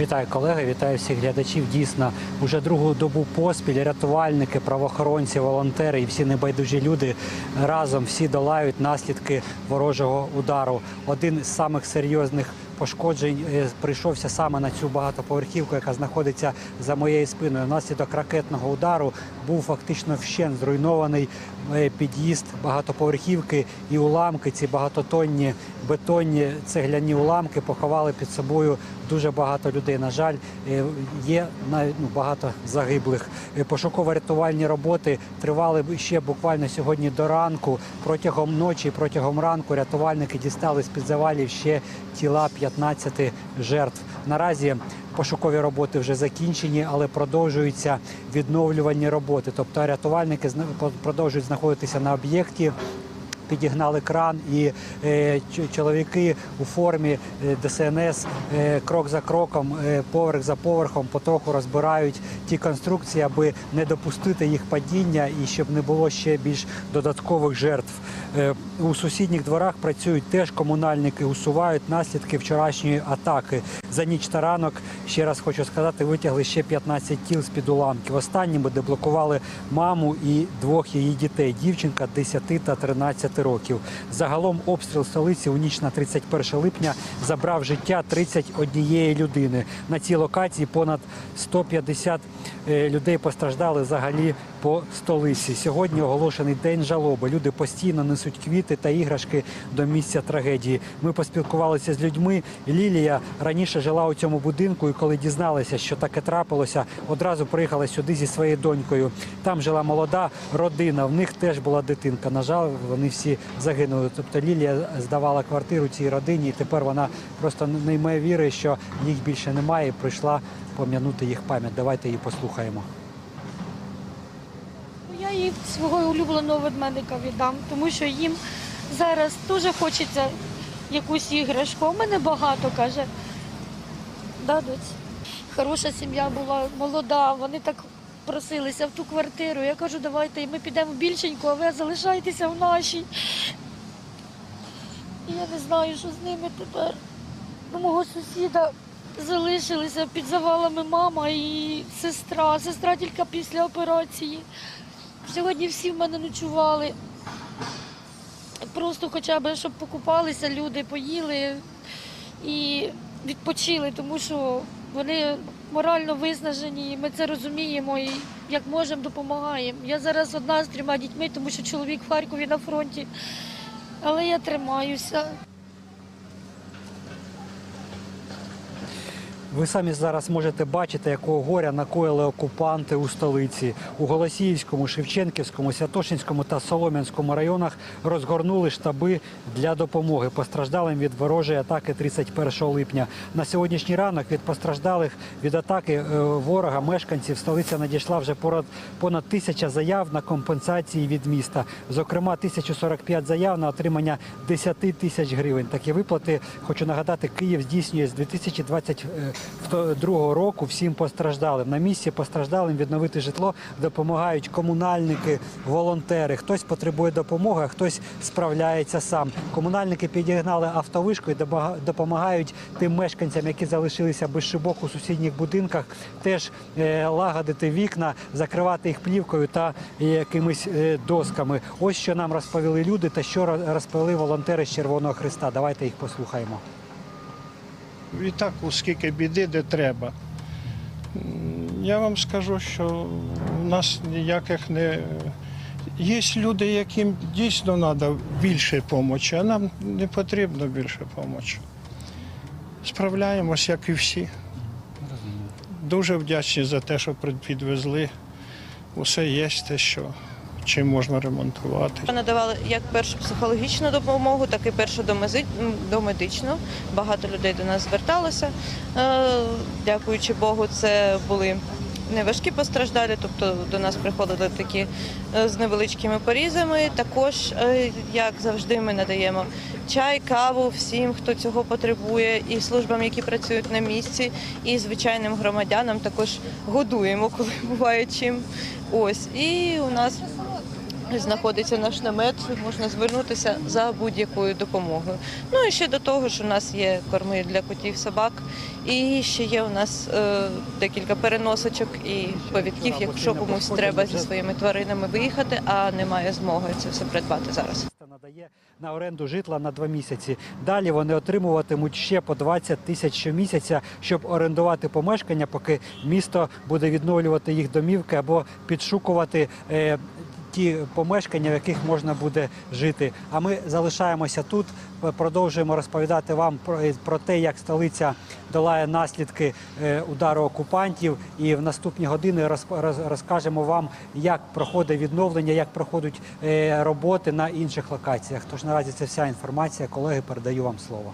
Вітаю колеги, вітаю всіх глядачів. Дійсно, уже другу добу поспіль рятувальники, правоохоронці, волонтери і всі небайдужі люди разом всі долають наслідки ворожого удару. Один з самих серйозних пошкоджень е, прийшовся саме на цю багатоповерхівку, яка знаходиться за моєю спиною. Внаслідок ракетного удару був фактично вщент зруйнований е, під'їзд багатоповерхівки і уламки. Ці багатотонні бетонні цегляні уламки поховали під собою дуже багато людей. На жаль, е, є ну, багато загиблих. Пошуково-рятувальні роботи тривали ще буквально сьогодні до ранку. Протягом ночі, протягом ранку рятувальники дістали з під завалів ще тіла 15 жертв. Наразі пошукові роботи вже закінчені, але продовжуються відновлювані роботи. Тобто рятувальники продовжують знаходитися на об'єкті. Підігнали кран і е, чоловіки у формі е, ДСНС е, крок за кроком, поверх за поверхом потроху розбирають ті конструкції, аби не допустити їх падіння і щоб не було ще більш додаткових жертв. У сусідніх дворах працюють теж комунальники, усувають наслідки вчорашньої атаки. За ніч та ранок, ще раз хочу сказати, витягли ще 15 тіл з під уламків. Останніми деблокували маму і двох її дітей дівчинка 10 та 13 років. Загалом обстріл столиці у ніч на 31 липня забрав життя 31 людини. На цій локації понад 150 е, людей постраждали взагалі по столиці. Сьогодні оголошений день жалоби. Люди постійно несуть квіти та іграшки до місця трагедії. Ми поспілкувалися з людьми. Лілія раніше жила у цьому будинку, і коли дізналася, що таке трапилося, одразу приїхала сюди зі своєю донькою. Там жила молода родина. В них теж була дитинка. На жаль, вони всі загинули. Тобто Лілія здавала квартиру цій родині, і тепер вона просто не має віри, що їх більше немає. і Прийшла пом'янути їх пам'ять. Давайте її послухаємо. Ну, Я їй свого улюбленого ведмедика віддам, тому що їм зараз дуже хочеться якусь іграшку. У мене багато каже. Да, доць? Хороша сім'я була, молода, вони так просилися в ту квартиру. Я кажу, давайте ми підемо в більшеньку, а ви залишайтеся в нашій. І я не знаю, що з ними тепер. У мого сусіда залишилися під завалами мама і сестра. Сестра тільки після операції. Сьогодні всі в мене ночували. Просто хоча б, щоб покупалися люди, поїли і відпочили, тому що вони морально виснажені, ми це розуміємо і як можемо допомагаємо. Я зараз одна з трьома дітьми, тому що чоловік в Харкові на фронті, але я тримаюся. Ви самі зараз можете бачити, якого горя накоїли окупанти у столиці. У Голосіївському, Шевченківському, Святошинському та Солом'янському районах розгорнули штаби для допомоги постраждалим від ворожої атаки 31 липня. На сьогоднішній ранок від постраждалих від атаки е, ворога мешканців столиця надійшла вже понад понад тисяча заяв на компенсації від міста. Зокрема, 1045 заяв на отримання 10 тисяч гривень. Такі виплати хочу нагадати, Київ здійснює з 2022 року всім постраждалим. На місці постраждалим відновити житло допомагають комунальники, волонтери. Хтось потребує допомоги, а хтось справляється сам. Комунальники підігнали автовишку і допомагають тим мешканцям, які залишилися без шибок у сусідніх будинках, теж е, лагодити вікна, закривати їх плівкою та е, якимись е, досками. Ось що нам розповіли люди та що ро- розповіли волонтери з Червоного Христа. Давайте їх послухаємо. І так, оскільки біди, де треба. Я вам скажу, що в нас ніяких не. Є люди, яким дійсно треба більше допомоги, а нам не потрібно більше допомоги. Справляємось, як і всі. Дуже вдячні за те, що підвезли. Усе є те, що чим можна ремонтувати. Надавали як першу психологічну допомогу, так і першу домедичну. Багато людей до нас зверталося. Е, Дякуючи Богу, це були неважкі постраждалі, тобто до нас приходили такі е, з невеличкими порізами. Також, е, як завжди, ми надаємо чай, каву всім, хто цього потребує, і службам, які працюють на місці, і звичайним громадянам також годуємо, коли буває чим. Ось і у нас знаходиться наш намет, можна звернутися за будь-якою допомогою. Ну і ще до того ж у нас є корми для котів, собак, і ще є у нас е, декілька переносочок і повідків, якщо комусь треба зі своїми тваринами виїхати, а немає змоги це все придбати зараз. Надає на оренду житла на два місяці. Далі вони отримуватимуть ще по 20 тисяч щомісяця, щоб орендувати помешкання, поки місто буде відновлювати їх домівки або підшукувати. Е, Ті помешкання, в яких можна буде жити. А ми залишаємося тут, продовжуємо розповідати вам про, те, як столиця долає наслідки е, удару окупантів. І в наступні години розкажемо вам, як проходить відновлення, як проходять е, роботи на інших локаціях. Тож наразі це вся інформація. Колеги, передаю вам слово.